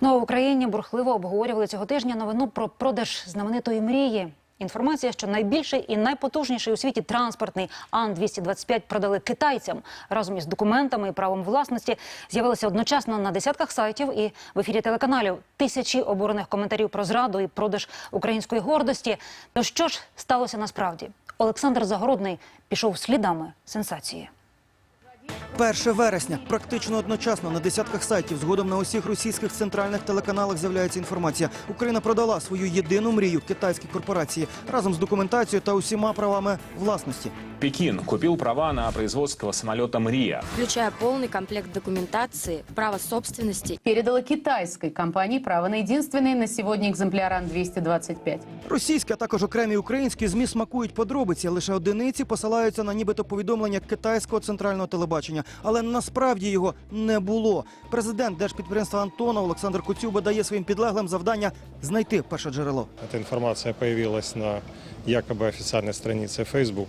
Ну в Україні бурхливо обговорювали цього тижня новину про продаж знаменитої мрії. Інформація, що найбільший і найпотужніший у світі транспортний Ан-225 продали китайцям разом із документами і правом власності з'явилися одночасно на десятках сайтів і в ефірі телеканалів. Тисячі обурених коментарів про зраду і продаж української гордості. То що ж сталося насправді? Олександр Загородний пішов слідами сенсації. 1 вересня практично одночасно на десятках сайтів, згодом на усіх російських центральних телеканалах з'являється інформація. Україна продала свою єдину мрію китайській корпорації разом з документацією та усіма правами власності. Пекин купил права на производство самолета «Мрия». включая полный комплект документации, право собственности передала китайской компании право на единственный на сегодня экземпляр Ан-225. Російські, а також окремі українські змі смакують подробиці. Лише одиниці посилаються на нібито повідомлення китайського центрального телебачення, але насправді його не було. Президент держпідприємства Антона Олександр Куцюба дає своїм підлеглим завдання знайти перше джерело. Эта информация появилась на якобы официальной странице Facebook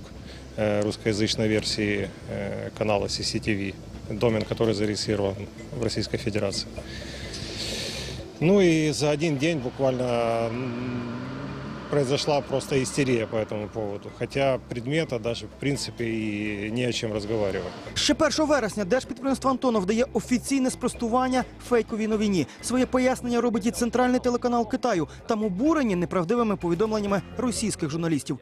э, русскоязычной версии э, канала CCTV, домен, который зарегистрирован в Российской Федерации. Ну и за один день буквально м, произошла просто истерия по этому поводу. Хоча предмета даже в принципі і не о чим розмовляти. Ще 1 вересня держпідприємство Антонов дає офіційне спростування фейковій новині. Своє пояснення робить і центральний телеканал Китаю. Там обурені неправдивими повідомленнями російських журналістів.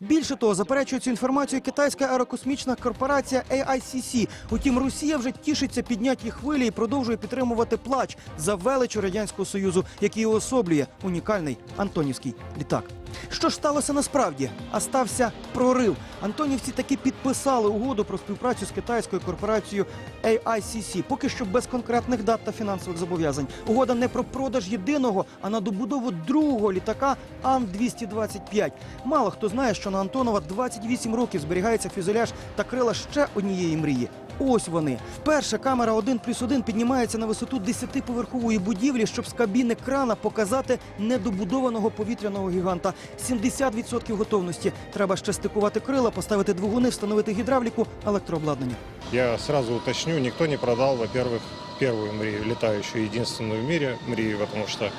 більше того заперечує цю інформацію китайська аерокосмічна корпорація AICC. Утім, Росія вже тішиться піднятій хвилі і продовжує підтримувати плач за величу радянського союзу, який уособлює уні унікальний Антонівський літак. Що ж сталося насправді? А стався прорив. Антонівці таки підписали угоду про співпрацю з китайською корпорацією AICC. Поки що без конкретних дат та фінансових зобов'язань. Угода не про продаж єдиного, а на добудову другого літака Ан-225. Мало хто знає, що на Антонова 28 років зберігається фюзеляж та крила ще однієї мрії. Ось вони. Вперше камера 1 плюс 1 піднімається на висоту 10-поверхової будівлі, щоб з кабіни крана показати недобудованого повітряного гіганта. 70% готовності. Треба ще стикувати крила, поставити двигуни, встановити гідравліку, електрообладнання. Я сразу уточню, никто не продал, во-первых, первую Мрию, летающую, единственную в мире Мрию, потому что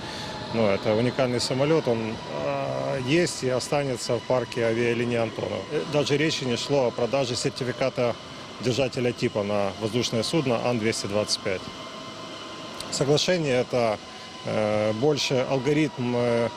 ну, это уникальный самолет, он а, есть и останется в парке авиалинии Антонов. Э, Даже речи не шло о продаже сертификата держателя типа на воздушное судно Ан-225. Соглашение – это э, больше алгоритм э,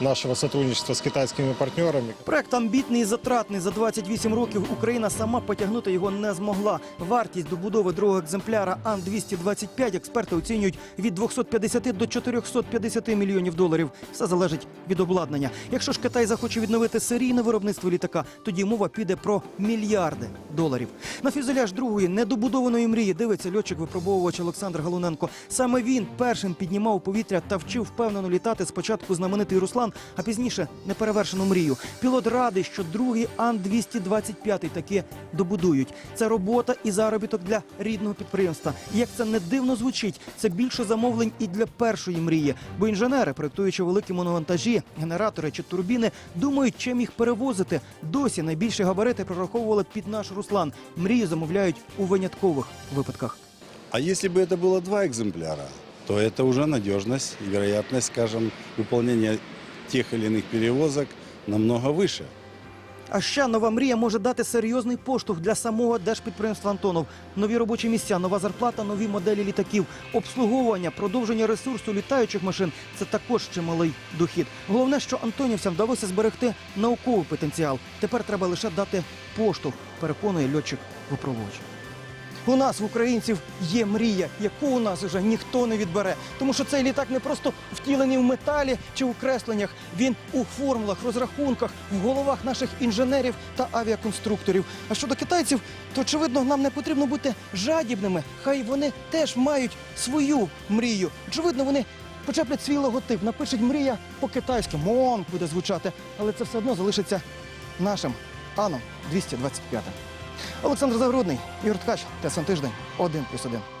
нашего сотрудничества с китайскими партнерами, Проект амбітний і затратний. За 28 років Україна сама потягнути його не змогла. Вартість добудови другого екземпляра Ан-225 експерти оцінюють від 250 до 450 мільйонів доларів. Все залежить від обладнання. Якщо ж Китай захоче відновити серійне виробництво літака, тоді мова піде про мільярди доларів. На фюзеляж другої недобудованої мрії дивиться льотчик-випробовувач Олександр Галуненко. Саме він першим піднімав повітря та вчив впевнено літати спочатку знаменитий Руслан, а пізніше неперевершену мрію. Пілот радий, що другий Ан-225 таки добудують. Це робота і заробіток для рідного підприємства. І Як це не дивно звучить, це більше замовлень і для першої мрії. Бо інженери, проєктуючи великі моновантажі, генератори чи турбіни, думають, чим їх перевозити. Досі найбільші габарити прораховували під наш Руслан. Мрію замовляють у виняткових випадках. А если бы это было два экземпляра, то это уже надежность и вероятность, скажем, выполнения тех или иных перевозок намного выше. А ще нова мрія може дати серйозний поштовх для самого держпідприємства Антонов. Нові робочі місця, нова зарплата, нові моделі літаків, обслуговування, продовження ресурсу літаючих машин це також чималий дохід. Головне, що антонівцям вдалося зберегти науковий потенціал. Тепер треба лише дати поштовх, переконує льотчик випробувач. У нас, в українців, є мрія, яку у нас вже ніхто не відбере. Тому що цей літак не просто втілений в металі чи у кресленнях. Він у формулах, розрахунках, в головах наших інженерів та авіаконструкторів. А щодо китайців, то очевидно, нам не потрібно бути жадібними. Хай вони теж мають свою мрію. Очевидно, вони почеплять свій логотип, напишуть мрія по-китайськи. МОН буде звучати, але це все одно залишиться нашим Аном 225. Олександр Загрудний, Ігор Ткач, Тесан Тиждень, 1+,1.